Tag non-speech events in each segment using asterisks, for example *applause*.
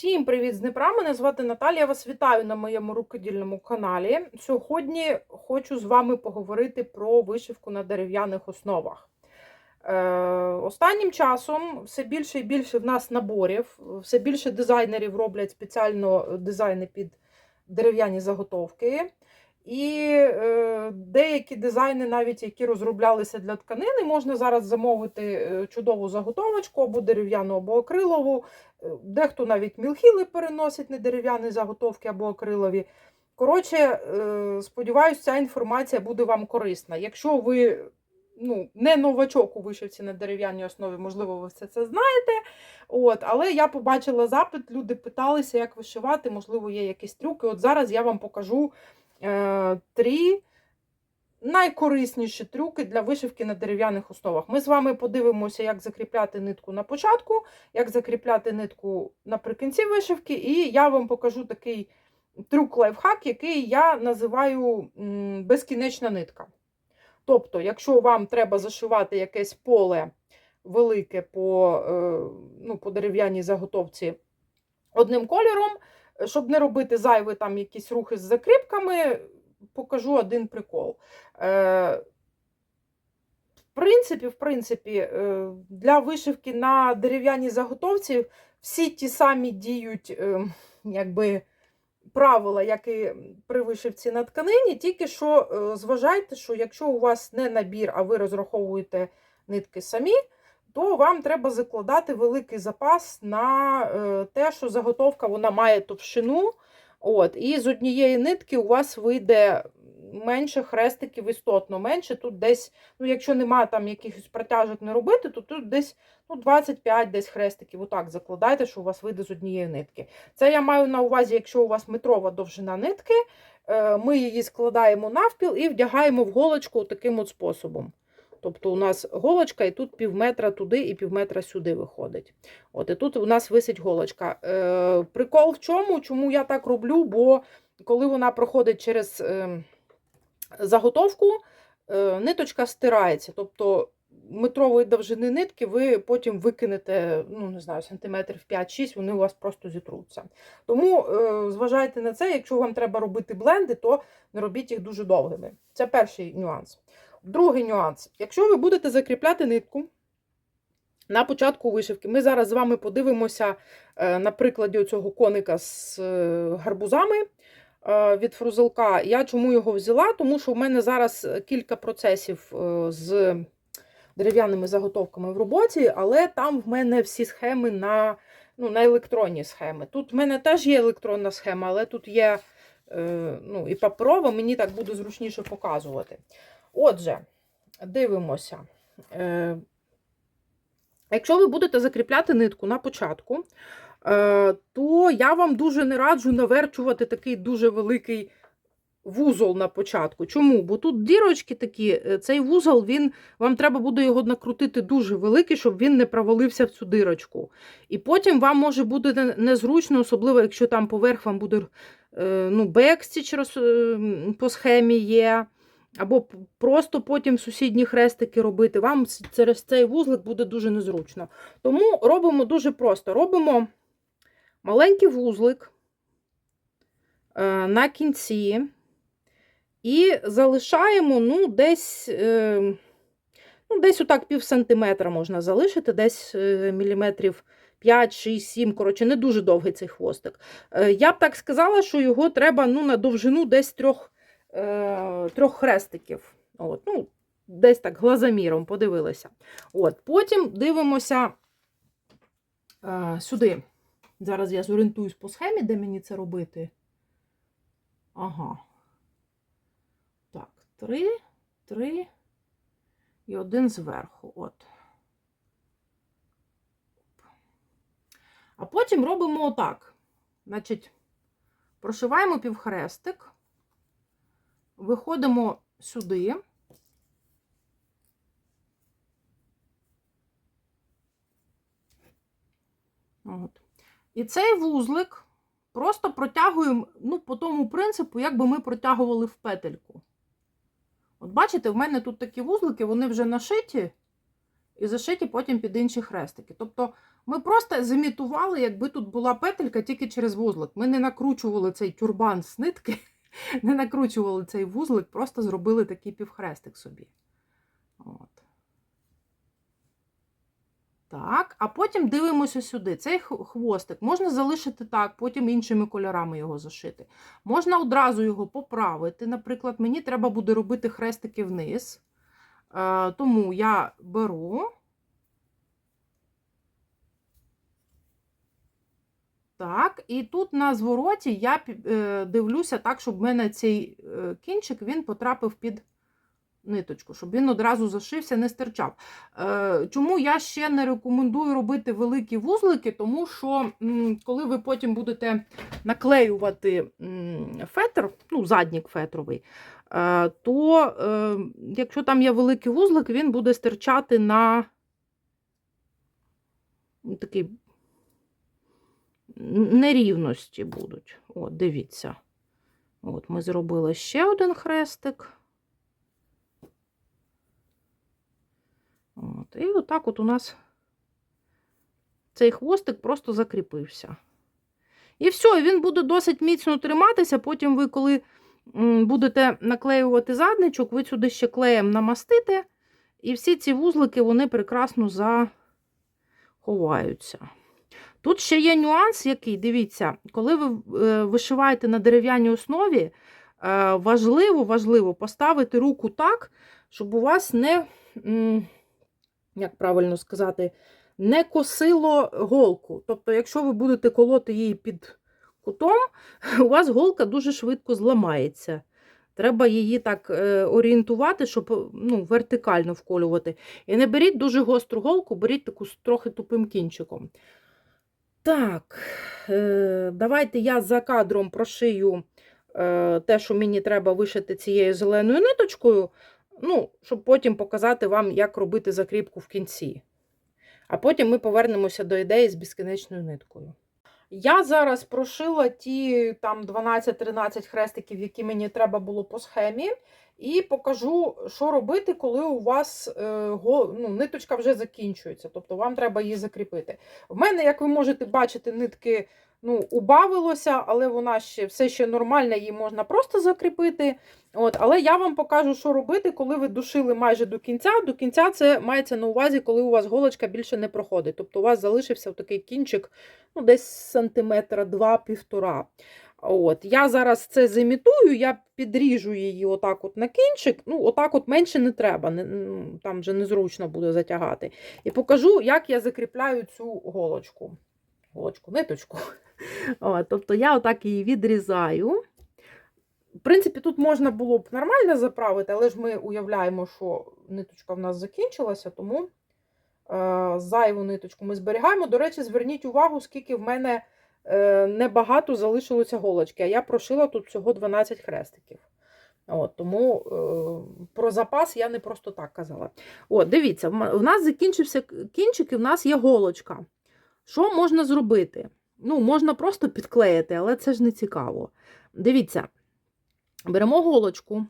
Всім привіт з Дніпра. Мене звати Наталія. Вас вітаю на моєму рукодільному каналі. Сьогодні хочу з вами поговорити про вишивку на дерев'яних основах. Е, останнім часом все більше і більше в нас наборів, все більше дизайнерів роблять спеціально дизайни під дерев'яні заготовки. І е, деякі дизайни, навіть які розроблялися для тканини, можна зараз замовити е, чудову заготовочку або дерев'яну, або акрилову. Е, Дехто навіть мілхіли переносить не дерев'яні заготовки або акрилові. Коротше, е, сподіваюся, ця інформація буде вам корисна. Якщо ви ну, не новачок у вишивці на дерев'яній основі, можливо, ви все це знаєте. От, але я побачила запит, люди питалися, як вишивати, можливо, є якісь трюки. От зараз я вам покажу три найкорисніші трюки для вишивки на дерев'яних основах. Ми з вами подивимося, як закріпляти нитку на початку, як закріпляти нитку наприкінці вишивки, і я вам покажу такий трюк-лайфхак, який я називаю безкінечна нитка. Тобто, якщо вам треба зашивати якесь поле велике по, е, ну, по дерев'яній заготовці одним кольором, щоб не робити зайві там якісь рухи з закріпками, покажу один прикол. Е, В принципі, в принципі, е, для вишивки на дерев'яній заготовці всі ті самі діють е, якби, правила, як і при вишивці на тканині, тільки що зважайте, що якщо у вас не набір, а ви розраховуєте нитки самі, то вам треба закладати великий запас на е, те, що заготовка вона має товщину. От, І з однієї нитки у вас вийде менше хрестиків істотно, менше тут десь, ну якщо немає там якихось протяжок не робити, то тут десь ну, 25 десь хрестиків. Отак закладайте, що у вас вийде з однієї нитки. Це я маю на увазі, якщо у вас метрова довжина нитки, е, ми її складаємо навпіл і вдягаємо в голочку таким от способом. Тобто у нас голочка, і тут пів метра туди і пів метра сюди виходить. От І тут у нас висить голочка. Е, Прикол в чому? Чому я так роблю? Бо коли вона проходить через е, заготовку, е, ниточка стирається. Тобто метрової довжини нитки ви потім викинете, ну не знаю, сантиметрів 5-6, вони у вас просто зітруться. Тому е, зважайте на це, якщо вам треба робити бленди, то не робіть їх дуже довгими. Це перший нюанс. Другий нюанс. Якщо ви будете закріпляти нитку на початку вишивки, ми зараз з вами подивимося е, на прикладі цього коника з е, гарбузами е, від фрузелка. Я чому його взяла? Тому що в мене зараз кілька процесів з дерев'яними заготовками в роботі, але там в мене всі схеми на, ну, на електронні схеми. Тут в мене теж є електронна схема, але тут є ну, і паперова, мені так буде зручніше показувати. Отже, дивимося. Е, Якщо ви будете закріпляти нитку на початку, е, то я вам дуже не раджу наверчувати такий дуже великий вузол на початку. Чому? Бо тут дірочки такі, е, цей вузол, він, вам треба буде його накрутити дуже великий, щоб він не провалився в цю дирочку. І потім вам може бути незручно, особливо, якщо там поверх вам буде ну, бекстіч по схемі є. Або просто потім сусідні хрестики робити, вам через цей вузлик буде дуже незручно. Тому робимо дуже просто. Робимо маленький вузлик е, на кінці і залишаємо ну, десь, е, ну, десь отак пів сантиметра можна залишити, десь е, міліметрів 5, 6, 7, коротше, не дуже довгий цей хвостик. Я б так сказала, що його треба ну, на довжину десь трьох е, трьох хрестиків. От, ну, Десь так глазоміром подивилися. От, Потім дивимося е, сюди. Зараз я зорієнтуюсь по схемі, де мені це робити. Ага. Так, три, три і один зверху. От. А потім робимо отак. Значить, прошиваємо півхрестик. Виходимо сюди. От. І цей вузлик просто протягуємо ну, по тому принципу, як би ми протягували в петельку. От бачите, в мене тут такі вузлики, вони вже нашиті і зашиті потім під інші хрестики. Тобто Ми просто зімітували, якби тут була петелька тільки через вузлик. Ми не накручували цей тюрбан з нитки, *laughs* не накручували цей вузлик, просто зробили такий півхрестик собі. От. Так, а потім дивимося сюди. Цей хвостик можна залишити так, потім іншими кольорами його зашити. Можна одразу його поправити. Наприклад, мені треба буде робити хрестики вниз. Е, тому я беру. Так, і тут на звороті я е, дивлюся так, щоб в мене цей е, кінчик він потрапив під ниточку, щоб він одразу зашився, не стирчав. Е, Чому я ще не рекомендую робити великі вузлики, тому що коли ви потім будете наклеювати фетр, ну, заднік фетровий, то якщо там є великий вузлик, він буде стирчати на ну, такий нерівності будуть. От, дивіться. От, ми зробили ще один хрестик. От, і отак от у нас цей хвостик просто закріпився. І все, він буде досить міцно триматися. Потім ви, коли будете наклеювати задничок, ви сюди ще клеєм намастите, і всі ці вузлики вони прекрасно заховаються. Тут ще є нюанс, який, дивіться, коли ви е, вишиваєте на дерев'яній основі, е, важливо, важливо поставити руку так, щоб у вас не, як правильно сказати, не косило голку. Тобто, якщо ви будете колоти її під кутом, *laughs* у вас голка дуже швидко зламається. Треба її так е, орієнтувати, щоб ну, вертикально вколювати. І не беріть дуже гостру голку, беріть таку з трохи тупим кінчиком. Так, е, давайте я за кадром прошию е, те, що мені треба вишити цією зеленою ниточкою, ну, щоб потім показати вам, як робити закріпку в кінці. А потім ми повернемося до ідеї з безкінечною ниткою. Я зараз прошила ті там 12-13 хрестиків, які мені треба було по схемі, і покажу, що робити, коли у вас е, ну, ниточка вже закінчується. Тобто вам треба її закріпити. В мене, як ви можете бачити, нитки ну, убавилося, але вона ще все ще нормальна, її можна просто закріпити. От, але я вам покажу, що робити, коли ви душили майже до кінця. До кінця це мається на увазі, коли у вас голочка більше не проходить. Тобто у вас залишився такий кінчик ну, десь сантиметра два-півтора. От, Я зараз це зімітую, я підріжу її отак от на кінчик. Ну, отак от менше не треба, не, ну, там вже незручно буде затягати. І покажу, як я закріпляю цю голочку. Голочку, ниточку. *laughs* От, тобто я отак її відрізаю. В принципі, тут можна було б нормально заправити, але ж ми уявляємо, що ниточка в нас закінчилася, тому е, зайву ниточку ми зберігаємо. До речі, зверніть увагу, скільки в мене небагато залишилося голочки, а я прошила тут всього 12 хрестиків. От, Тому е, про запас я не просто так казала. От, Дивіться, в нас закінчився кінчик, і в нас є голочка. Що можна зробити? Ну, можна просто підклеїти, але це ж не цікаво. Дивіться, беремо голочку,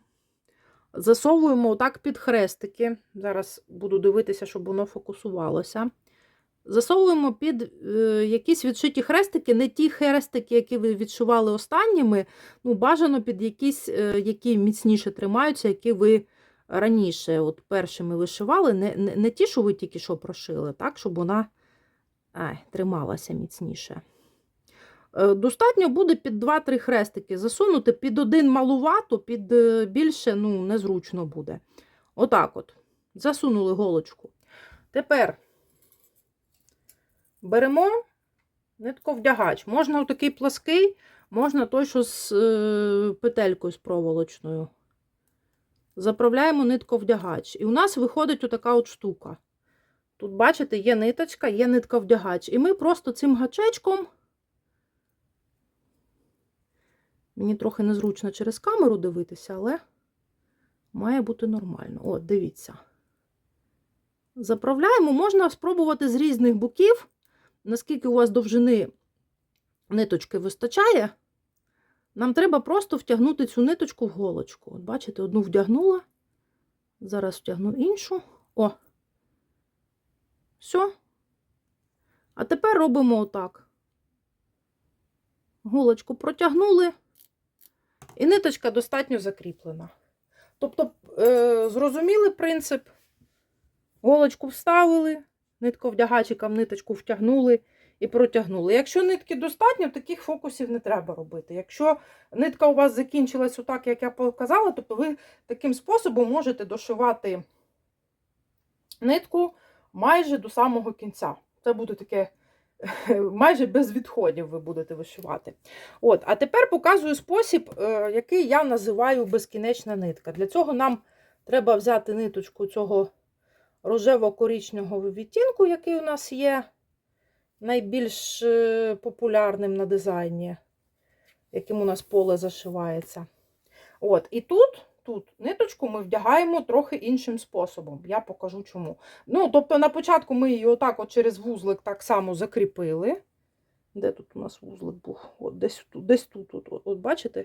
засовуємо отак під хрестики. Зараз буду дивитися, щоб воно фокусувалося. Засовуємо під е, якісь відшиті хрестики, не ті хрестики, які ви відшивали останніми. Ну, бажано під якісь, е, які міцніше тримаються, які ви раніше от першими вишивали. Не, не, не ті, що ви тільки що прошили, так, щоб вона ай, трималася міцніше. Е, Достатньо буде під 2-3 хрестики засунути, під один малувато, під більше ну, незручно буде. Отак от. Засунули голочку. Тепер беремо нитковдягач. Можна такий плаский, можна той, що з е, петелькою з проволочною. Заправляємо нитковдягач. І у нас виходить отака от штука. Тут, бачите, є ниточка, є нитковдягач. І ми просто цим гачечком. Мені трохи незручно через камеру дивитися, але має бути нормально. От, дивіться. Заправляємо, можна спробувати з різних боків, наскільки у вас довжини ниточки вистачає. Нам треба просто втягнути цю ниточку в голочку. От бачите, одну вдягнула. Зараз втягну іншу. О! Все. А тепер робимо отак. Голочку протягнули, і ниточка достатньо закріплена. Тобто, е, зрозуміли принцип. Голочку вставили, нитковдягачиком ниточку втягнули і протягнули. Якщо нитки достатньо, таких фокусів не треба робити. Якщо нитка у вас закінчилась отак, як я показала, тобто ви таким способом можете дошивати нитку майже до самого кінця. Це буде таке *laughs* майже без відходів ви будете вишивати. От, А тепер показую спосіб, е, який я називаю безкінечна нитка. Для цього нам треба взяти ниточку цього рожево-коричневого відтінку, який у нас є найбільш е, популярним на дизайні, яким у нас поле зашивається. От, І тут, тут ниточку ми вдягаємо трохи іншим способом. Я покажу чому. Ну, Тобто, на початку ми її отак от через вузлик так само закріпили. Де тут у нас вузлик був? От Десь десь тут, от, от, от бачите?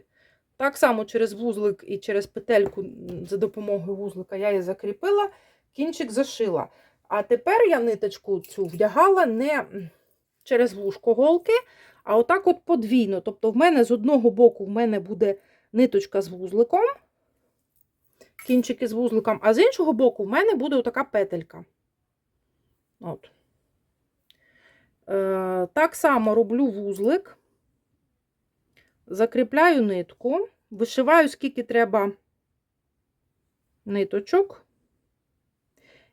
Так само через вузлик і через петельку за допомогою вузлика я її закріпила, кінчик зашила. А тепер я ниточку цю вдягала не через вушко голки, а отак от подвійно. Тобто, в мене з одного боку в мене буде ниточка з вузликом, кінчики з вузликом, а з іншого боку в мене буде отака петелька. От. Е, так само роблю вузлик, закріпляю нитку, вишиваю, скільки треба ниточок.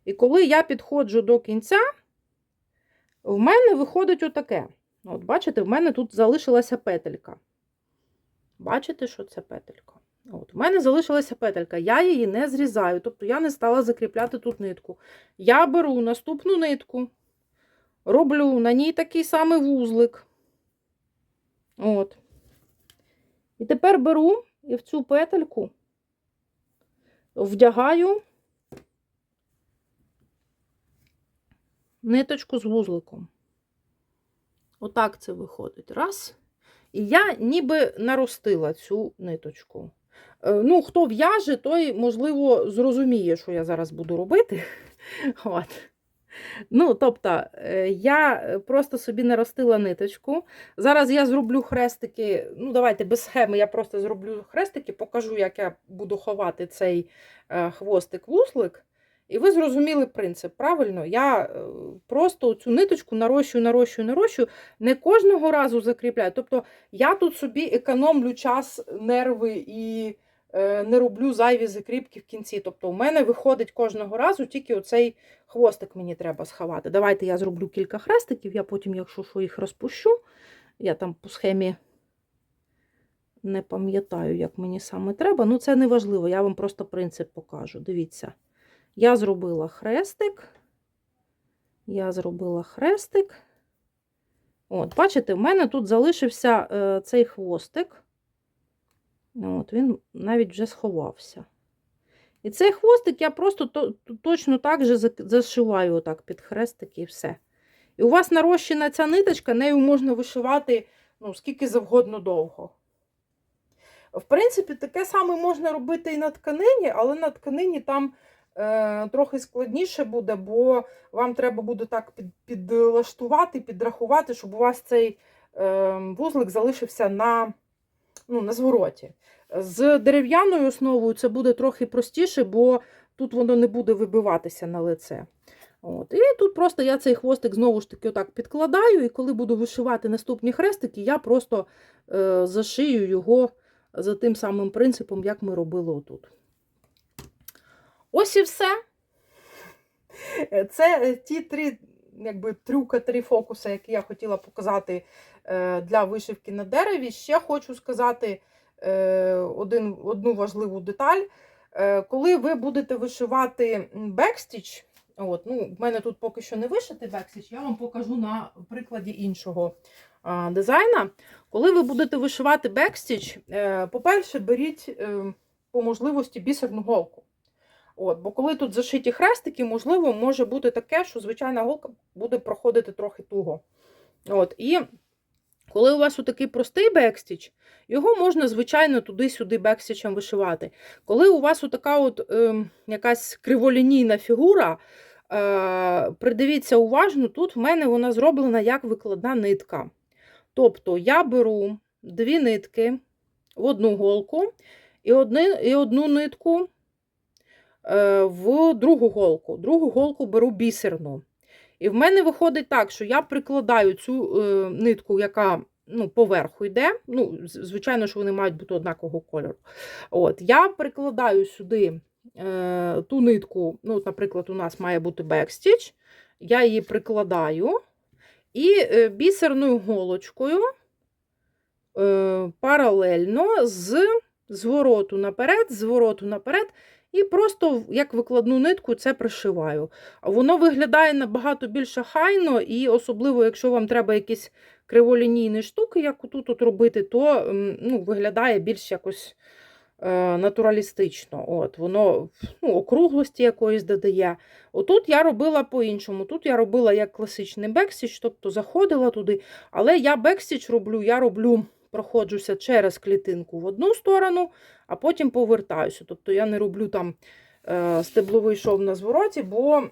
І коли я підходжу до кінця, в мене виходить отаке. От, бачите, в мене тут залишилася петелька. Бачите, що це петелька? От, в мене залишилася петелька. Я її не зрізаю, тобто я не стала закріпляти тут нитку. Я беру наступну нитку, роблю на ній такий самий вузлик. От. І тепер беру і в цю петельку вдягаю ниточку з вузликом. Отак це виходить. Раз. І я ніби наростила цю ниточку. Е, Ну, хто в'яже, той, можливо, зрозуміє, що я зараз буду робити. *laughs* От. Ну, тобто, е, я просто собі наростила ниточку. Зараз я зроблю хрестики. Ну, давайте без схеми я просто зроблю хрестики, покажу, як я буду ховати цей е, хвостик-вуслик. І ви зрозуміли принцип, правильно? Я е, просто цю ниточку нарощую, нарощую, нарощую, не кожного разу закріпляю. Тобто я тут собі економлю час, нерви і е, не роблю зайві закріпки в кінці. Тобто у мене виходить кожного разу тільки оцей хвостик мені треба сховати. Давайте я зроблю кілька хрестиків, я потім, якщо що, їх розпущу. Я там по схемі не пам'ятаю, як мені саме треба. Ну, це не важливо, я вам просто принцип покажу. Дивіться. Я зробила хрестик. Я зробила хрестик. От, бачите, в мене тут залишився е, цей хвостик. От, Він навіть вже сховався. І цей хвостик я просто то, точно так же зашиваю отак під хрестик і все. І у вас нарощена ця ниточка, нею можна вишивати ну, скільки завгодно довго. В принципі, таке саме можна робити і на тканині, але на тканині там трохи складніше буде, бо вам треба буде так підлаштувати, підрахувати, щоб у вас цей е, вузлик залишився на, ну, на звороті. З дерев'яною основою це буде трохи простіше, бо тут воно не буде вибиватися на лице. От. І тут просто я цей хвостик знову ж таки отак підкладаю, і коли буду вишивати наступні хрестики, я просто е, зашию його за тим самим принципом, як ми робили отут. Ось і все. Це ті три якби, трюка, три фокуси, які я хотіла показати е, для вишивки на дереві. Ще хочу сказати е, один, одну важливу деталь. Е, коли ви будете вишивати бекстіч, от, ну, в мене тут поки що не вишитий бекстіч, я вам покажу на прикладі іншого дизайна. Коли ви будете вишивати бекстіч, е, по-перше, беріть е, по можливості бісерну голку. От, Бо коли тут зашиті хрестики, можливо, може бути таке, що звичайна голка буде проходити трохи туго. От, І коли у вас такий простий бекстіч, його можна, звичайно, туди-сюди бекстічем вишивати. Коли у вас така от, е, якась криволінійна фігура, Е, Придивіться уважно, тут в мене вона зроблена як викладна нитка. Тобто я беру дві нитки в одну голку і, одни, і одну нитку в другу голку. Другу голку беру бісерну. І в мене виходить так, що я прикладаю цю е, нитку, яка ну, поверху йде. Ну, звичайно, що вони мають бути однакового кольору. От, я прикладаю сюди е, ту нитку, ну, наприклад, у нас має бути бекстіч. Я її прикладаю і е, бісерною голочкою е, паралельно з звороту наперед, звороту наперед, і просто як викладну нитку це пришиваю. Воно виглядає набагато більше хайно, і особливо, якщо вам треба якісь криволінійні штуки, як тут от робити, то ну, виглядає більш якось е, натуралістично. От, Воно ну, округлості якоїсь додає. Отут я робила по-іншому. Тут я робила як класичний бекстіч, тобто заходила туди. Але я бекстіч роблю, я роблю, проходжуся через клітинку в одну сторону, а потім повертаюся. Тобто я не роблю там е, стебловий шов на звороті, бо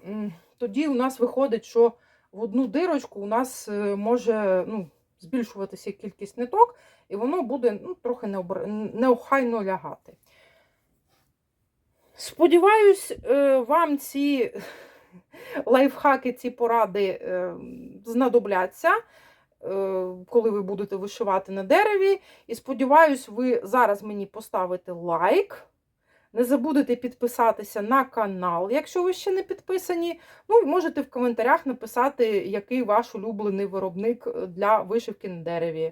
тоді у нас виходить, що в одну дирочку у нас е, може ну, збільшуватися кількість ниток, і воно буде ну, трохи неохайно лягати. Сподіваюсь, е, вам ці *laughs* лайфхаки, ці поради е, знадобляться, коли ви будете вишивати на дереві. І сподіваюсь, ви зараз мені поставите лайк. Не забудете підписатися на канал, якщо ви ще не підписані. Ну і можете в коментарях написати, який ваш улюблений виробник для вишивки на дереві.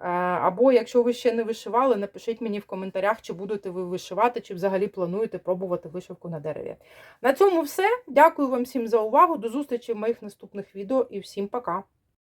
Е, Або якщо ви ще не вишивали, напишіть мені в коментарях, чи будете ви вишивати, чи взагалі плануєте пробувати вишивку на дереві. На цьому все. Дякую вам всім за увагу. До зустрічі в моїх наступних відео і всім пока!